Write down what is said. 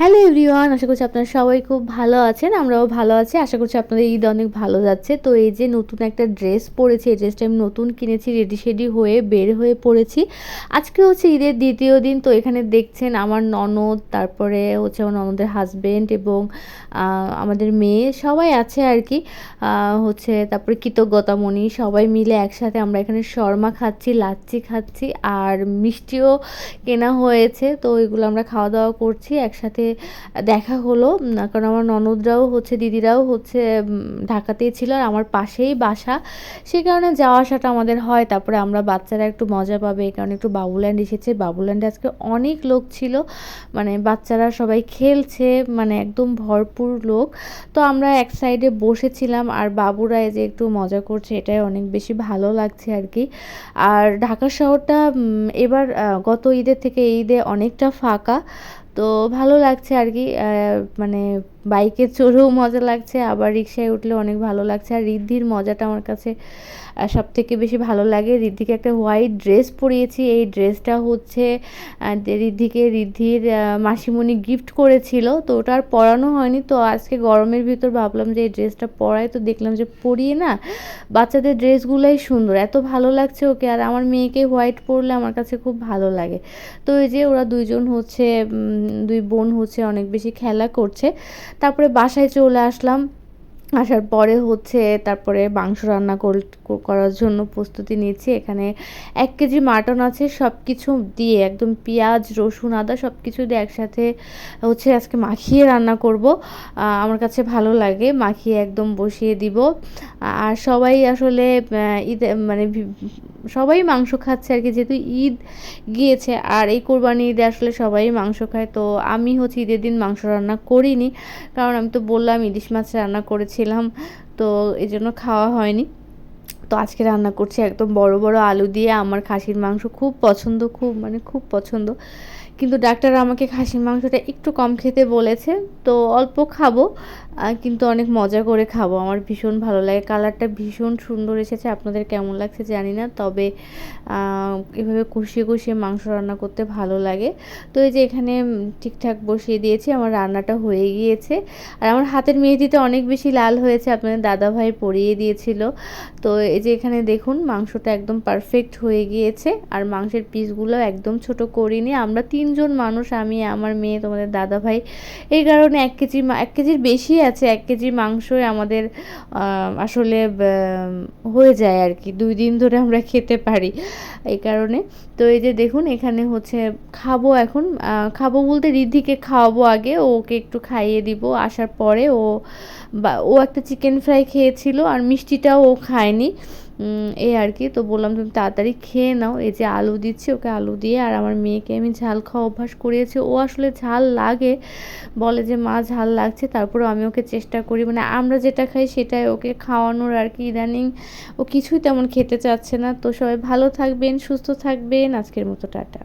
Hello everyone, আশা করছি আপনারা সবাই খুব ভালো আছেন, আমরাও ভালো আছি। আশা করছি আপনাদের ঈদ অনেক ভালো যাচ্ছে। তো এই যে নতুন একটা ড্রেস পরেছি, এই ড্রেসটা আমি নতুন কিনেছি, রেডি শেডি হয়ে বের হয়ে পড়েছি আজকে হচ্ছে ঈদের দ্বিতীয় দিন, তো এখানে দেখছেন আমার ননদ, তারপরে হচ্ছে আমার ননদের হাজবেন্ড এবং আমাদের মেয়ে সবাই আছে আর কি হচ্ছে তারপরে কৃতজ্ঞতামণি, সবাই মিলে একসাথে আমরা এখানে শর্মা খাচ্ছি, লাচ্ছি খাচ্ছি, আর মিষ্টিও কেনা হয়েছে। তো এগুলো আমরা খাওয়া দাওয়া করছি, একসাথে দেখা হলো কারণ আমার ননদরাও হচ্ছে, দিদিরাও হচ্ছে ঢাকাতেই ছিল আর আমার পাশেই বাসা। সে কারণে যাওয়া আসাটা আমাদের হয়। তারপরে আমরা বাচ্চারা একটু মজা পাবে, এই কারণে একটু বাবুল্যান্ড এসেছে। বাবুল্যান্ডে আজকে অনেক লোক ছিল মানে বাচ্চারা সবাই খেলছে মানে একদম ভরপুর লোক। তো আমরা এক সাইডে বসেছিলাম আর বাবুরা যে একটু মজা করছে, এটাই অনেক বেশি ভালো লাগছে আর কি। আর ঢাকা শহরটা এবার গত ঈদের থেকে ঈদে অনেকটা ফাঁকা। তো ভালো লাগছে আর কি মানে বাইকে চড়েও মজা লাগছে, আবার রিক্সায় উঠলে অনেক ভালো লাগছে। আর রিদ্ধির মজাটা আমার কাছে সব থেকে বেশি ভালো লাগে। রিদ্ধিকে একটা হোয়াইট ড্রেস পরিয়েছি। এই ড্রেসটা হচ্ছে রিদ্ধিকে রিদ্ধির মাসিমণি গিফট করেছিল। তো ওটা আর পরানো হয়নি। তো আজকে গরমের ভিতর ভাবলাম যে এই ড্রেসটা পরায় তো দেখলাম যে পরিয়ে না, বাচ্চাদের ড্রেসগুলোই সুন্দর। এত ভালো লাগছে ওকে। আর আমার মেয়েকে হোয়াইট পরলে আমার কাছে খুব ভালো লাগে। তো এই যে ওরা দুইজন হচ্ছে দুই বোন হচ্ছে অনেক বেশি খেলা করছে। তারপরে বাসায় চলে আসলাম। আসার পরে হচ্ছে তারপরে মাংস রান্না করার জন্য প্রস্তুতি নিচ্ছি। এখানে এক কেজি মাটন আছে সব কিছু দিয়ে একদম পেঁয়াজ, রসুন, আদা সব কিছু দিয়ে একসাথে হচ্ছে আজকে মাখিয়ে রান্না করব। আমার কাছে ভালো লাগে, মাখিয়ে একদম বসিয়ে দিব। আর সবাই আসলে ঈদ মানে সবাই মাংস খাচ্ছে আর কি, যেহেতু ঈদ গিয়েছে। আর এই কোরবানি ঈদে আসলে সবাই মাংস খায়, তো আমি হচ্ছে ঈদের দিন মাংস রান্না করিনি। কারণ আমি তো বললাম, ইলিশ মাছ রান্না করেছিলাম তো এই জন্য খাওয়া হয়নি। তো আজকে রান্না করছি একদম বড় বড় আলু দিয়ে। আমার খাসির মাংস খুব পছন্দ, খুব মানে খুব পছন্দ। কিন্তু ডাক্তার আমাকে খাসির মাংসটা একটু কম খেতে বলেছে, তো অল্প খাব কিন্তু অনেক মজা করে খাব। আমার ভীষণ ভালো লাগে, কালারটা ভীষণ সুন্দর এসেছে, আপনাদের কেমন লাগছে জানি না, তবে এভাবে কষিয়ে কষিয়ে মাংস রান্না করতে ভালো লাগে। তো এই যে এখানে ঠিকঠাক বসিয়ে দিয়েছি, আমার রান্নাটা হয়ে গিয়েছে। আর আমার হাতের মেহেদিতে অনেক বেশি লাল হয়েছে, আপনাদের দাদাভাই পরিয়ে দিয়েছিল। তো এই যে এখানে দেখুন, মাংসটা একদম পারফেক্ট হয়ে গিয়েছে, আর মাংসের পিসগুলো একদম ছোট করিনি। আমরা তিনজন মানুষ, আমি, আমার মেয়ে, তোমাদের দাদাভাই এই কারণে এক কেজি এক কেজির বেশি আছে, এক কেজি মাংসই আমাদের আসলে হয়ে যায় আর কি। দুই দিন ধরে আমরা খেতে পারি এই কারণে। তো এই যে দেখুন, এখানে হচ্ছে খাব এখন। খাব বলতে রিদ্ধিকে খাওয়াবো আগে, ওকে একটু খাইয়ে দিব। আসার পরে ও ও একটা চিকেন ফ্রাই খেয়েছিল, আর মিষ্টিটাও ও খায়নি। এই আর কি, তো বললাম তুমি তাড়াতাড়ি খেয়ে নাও। এই যে আলু দিচ্ছি, ওকে আলু দিয়ে, আর আমার মেয়েকে আমি ঝাল খাওয়া অভ্যাস করিয়েছি। ও আসলে ঝাল লাগে, বলে যে, মা, ঝাল লাগছে। তারপরে আমি ওকে চেষ্টা করি মানে আমরা যেটা খাই সেটাই ওকে খাওয়ানোর আর কি ইদানিং। ও কিছুই তেমন খেতে চাচ্ছে না। তো সবাই ভালো থাকবেন, সুস্থ থাকবেন। আজকের মতো, টাটা।